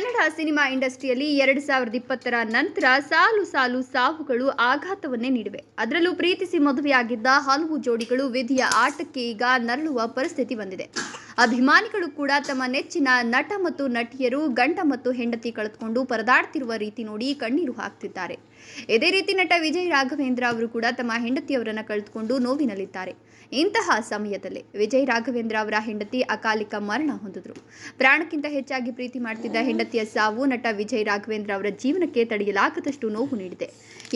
Kannada cinema ಇಂಡಸ್ಟ್ರಿಯಲ್ಲಿ ಎರಡು ಸಾವಿರದ ಇಪ್ಪತ್ತರ ನಂತರ ಸಾಲು ಸಾಲು ಸಾವುಗಳು ಆಘಾತವನ್ನೇ ನೀಡಿವೆ. ಅದರಲ್ಲೂ ಪ್ರೀತಿಸಿ ಮದುವೆಯಾಗಿದ್ದ ಹಲವು ಜೋಡಿಗಳು ವಿಧಿಯ ಆಟಕ್ಕೆ ಈಗ ನರಳುವ ಪರಿಸ್ಥಿತಿ ಬಂದಿದೆ. ಅಭಿಮಾನಿಗಳು ಕೂಡ ತಮ್ಮ ನೆಚ್ಚಿನ ನಟ ಮತ್ತು ನಟಿಯರು ಗಂಡ ಮತ್ತು ಹೆಂಡತಿ ಕಳೆದುಕೊಂಡು ಪರದಾಡ್ತಿರುವ ರೀತಿ ನೋಡಿ ಕಣ್ಣೀರು ಹಾಕ್ತಿದ್ದಾರೆ. ಇದೇ ರೀತಿ ನಟ ವಿಜಯ್ ರಾಘವೇಂದ್ರ ಅವರು ಕೂಡ ತಮ್ಮ ಹೆಂಡತಿಯವರನ್ನ ಕಳೆದುಕೊಂಡು ನೋವಿನಲ್ಲಿದ್ದಾರೆ. ಇಂತಹ ಸಮಯದಲ್ಲೇ ವಿಜಯ್ ರಾಘವೇಂದ್ರ ಅವರ ಹೆಂಡತಿ ಅಕಾಲಿಕ ಮರಣ ಹೊಂದಿದ್ರು. ಪ್ರಾಣಕ್ಕಿಂತ ಹೆಚ್ಚಾಗಿ ಪ್ರೀತಿ ಮಾಡ್ತಿದ್ದ ಹೆಂಡತಿಯ ಸಾವು ನಟ ವಿಜಯ್ ರಾಘವೇಂದ್ರ ಅವರ ಜೀವನಕ್ಕೆ ತಡೆಯಲಾಗದಷ್ಟು ನೋವು ನೀಡಿದೆ.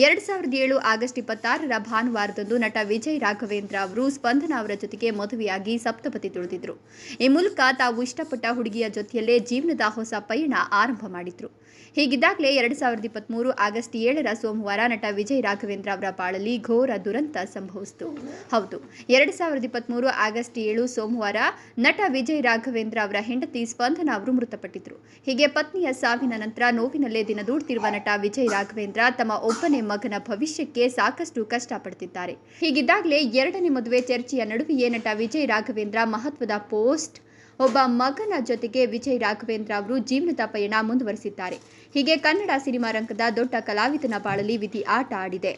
ಎರಡ್ ಸಾವಿರದ ಏಳು ಆಗಸ್ಟ್ ಇಪ್ಪತ್ತಾರರ ಭಾನುವಾರದಂದು ನಟ ವಿಜಯ್ ರಾಘವೇಂದ್ರ ಅವರು ಸ್ಪಂದನ ಅವರ ಜೊತೆಗೆ ಮದುವೆಯಾಗಿ ಸಪ್ತಪತಿ ತುಳಿದಿದ್ರು. ಈ ಮೂಲಕ ತಾವು ಇಷ್ಟಪಟ್ಟ ಹುಡುಗಿಯ ಜೊತೆಯಲ್ಲೇ ಜೀವನದ ಹೊಸ ಪಯಣ ಆರಂಭ ಮಾಡಿದ್ರು. ಹೀಗಿದ್ದಾಗಲೇ ಎರಡು ಸಾವಿರದ ಇಪ್ಪತ್ತ್ಮೂರು ಆಗಸ್ಟ್ ಏಳರ ಸೋಮವಾರ ನಟ ವಿಜಯ್ ರಾಘವೇಂದ್ರ ಅವರ ಬಾಳಲ್ಲಿ ಘೋರ ದುರಂತ ಸಂಭವಿಸಿತು. ಹೌದು, ಎರಡ್ ಸಾವಿರದ ಇಪ್ಪತ್ತ್ಮೂರು ಆಗಸ್ಟ್ ಏಳು ಸೋಮವಾರ ನಟ ವಿಜಯ್ ರಾಘವೇಂದ್ರ ಅವರ ಹೆಂಡತಿ ಸ್ಪಂದನ ಅವರು ಮೃತಪಟ್ಟಿದ್ರು. ಹೀಗೆ ಪತ್ನಿಯ ಸಾವಿನ ನಂತರ ನೋವಿನಲ್ಲೇ ದಿನದೂಡ್ತಿರುವ ನಟ ವಿಜಯ್ ರಾಘವೇಂದ್ರ ತಮ್ಮ ಒಬ್ಬನೇ ಮಗನ ಭವಿಷ್ಯಕ್ಕೆ ಸಾಕಷ್ಟು ಕಷ್ಟಪಡ್ತಿದ್ದಾರೆ. ಹೀಗಿದ್ದಾಗಲೇ ಎರಡನೇ ಮದುವೆ ಚರ್ಚೆಯ ನಡುವೆಯೇ ನಟ ವಿಜಯ್ ರಾಘವೇಂದ್ರ ಮಹತ್ವದ ಪೋಸ್ಟ್. ಒಬ್ಬ ಮಗನ ಜೊತೆಗೆ ವಿಜಯ್ ರಾಘವೇಂದ್ರ ಅವರು ಜೀವನದ ಪಯಣ ಮುಂದುವರೆಸಿದ್ದಾರೆ. ಹೀಗೆ ಕನ್ನಡ ಸಿನಿಮಾ ರಂಗದ ದೊಡ್ಡ ಕಲಾವಿದನ ಬಾಳಲಿ ವಿಧಿ ಆಟ ಆಡಿದೆ.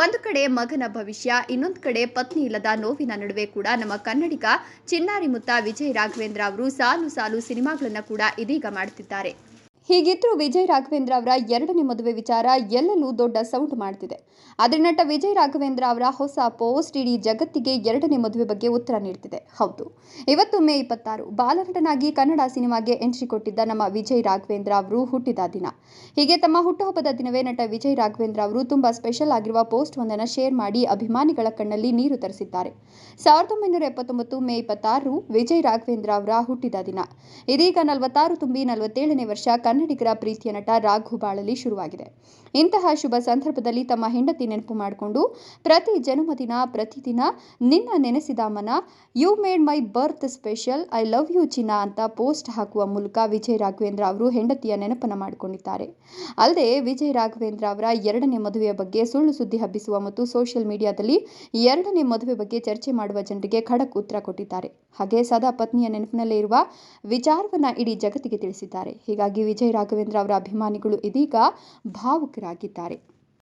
ಒಂದು ಕಡೆ ಮಗನ ಭವಿಷ್ಯ, ಇನ್ನೊಂದು ಕಡೆ ಪತ್ನಿ ಇಲ್ಲದ ನೋವಿನ ನಡುವೆ ಕೂಡ ನಮ್ಮ ಕನ್ನಡಿಗ ಚಿನ್ನಾರಿ ಮುತ್ತ ವಿಜಯ್ ರಾಘವೇಂದ್ರ ಅವರು ಸಾಲು ಸಾಲು ಸಿನಿಮಾಗಳನ್ನು ಕೂಡ ಇದೀಗ ಮಾಡುತ್ತಿದ್ದಾರೆ ಹೀಗಿದ್ರೂ ವಿಜಯ್ ರಾಘವೇಂದ್ರ ಅವರ ಎರಡನೇ ಮದುವೆ ವಿಚಾರ ಎಲ್ಲೆಲ್ಲೂ ದೊಡ್ಡ ಸೌಂಡ್ ಮಾಡ್ತಿದೆ. ಆದರೆ ನಟ ವಿಜಯ್ ರಾಘವೇಂದ್ರ ಅವರ ಹೊಸ ಪೋಸ್ಟ್ ಇಡೀ ಜಗತ್ತಿಗೆ ಎರಡನೇ ಮದುವೆ ಬಗ್ಗೆ ಉತ್ತರ ನೀಡ್ತಿದೆ. ಹೌದು. ಇವತ್ತು ಮೇ ಇಪ್ಪತ್ತಾರು, ಬಾಲನಟನಾಗಿ ಕನ್ನಡ ಸಿನಿಮಾಗೆ ಎಂಟ್ರಿ ಕೊಟ್ಟಿದ್ದ ನಮ್ಮ ವಿಜಯ್ ರಾಘವೇಂದ್ರ ಅವರು ಹುಟ್ಟಿದ ದಿನ. ಹೀಗೆ ತಮ್ಮ ಹುಟ್ಟುಹಬ್ಬದ ದಿನವೇ ನಟ ವಿಜಯ್ ರಾಘವೇಂದ್ರ ಅವರು ತುಂಬಾ ಸ್ಪೆಷಲ್ ಆಗಿರುವ ಪೋಸ್ಟ್ ಒಂದನ್ನು ಶೇರ್ ಮಾಡಿ ಅಭಿಮಾನಿಗಳ ಕಣ್ಣಲ್ಲಿ ನೀರು ತರಿಸಿದ್ದಾರೆ. ಸಾವಿರದ ಒಂಬೈನೂರ ಎಪ್ಪತ್ತೊಂಬತ್ತು ಮೇ ಇಪ್ಪತ್ತಾರು ವಿಜಯ್ ರಾಘವೇಂದ್ರ ಅವರ ಹುಟ್ಟಿದ ದಿನ. ಇದೀಗ ನಲವತ್ತಾರು ತುಂಬಿ ನಲವತ್ತೇಳನೇ ವರ್ಷ ಕನ್ನಡಿಗರ ಪ್ರೀತಿಯ ನಟ ರಾಘು ಬಾಳಲಿ ಶುರುವಾಗಿದೆ. ಇಂತಹ ಶುಭ ಸಂದರ್ಭದಲ್ಲಿ ತಮ್ಮ ಹೆಂಡತಿ ನೆನಪು ಮಾಡಿಕೊಂಡು, ಪ್ರತಿ ಜನ್ಮದಿನ, ಪ್ರತಿದಿನ ನಿನ್ನ ನೆನೆಸಿದ ಮನ you made my birth special I love you ಚಿನ್ನ ಅಂತ ಪೋಸ್ಟ್ ಹಾಕುವ ಮೂಲಕ ವಿಜಯ್ ರಾಘವೇಂದ್ರ ಅವರು ಹೆಂಡತಿಯ ನೆನಪನ್ನು ಮಾಡಿಕೊಂಡಿದ್ದಾರೆ. ಅಲ್ಲದೆ, ವಿಜಯ್ ರಾಘವೇಂದ್ರ ಅವರ ಎರಡನೇ ಮದುವೆಯ ಬಗ್ಗೆ ಸುಳ್ಳು ಸುದ್ದಿ ಹಬ್ಬಿಸುವ ಮತ್ತು ಸೋಷಿಯಲ್ ಮೀಡಿಯಾದಲ್ಲಿ ಎರಡನೇ ಮದುವೆ ಬಗ್ಗೆ ಚರ್ಚೆ ಮಾಡುವ ಜನರಿಗೆ ಖಡಕ್ ಉತ್ತರ ಕೊಟ್ಟಿದ್ದಾರೆ. ಹಾಗೆ ಸದಾ ಪತ್ನಿಯ ನೆನಪಿನಲ್ಲೇ ಇರುವ ವಿಚಾರವನ್ನು ಇಡೀ ಜಗತ್ತಿಗೆ ತಿಳಿಸಿದ್ದಾರೆ. ಹೀಗಾಗಿ ವಿಜಯ್ ರಾಘವೇಂದ್ರ ಅವರ ಅಭಿಮಾನಿಗಳು ಇದೀಗ ಭಾವುಕರಾಗಿದ್ದಾರೆ.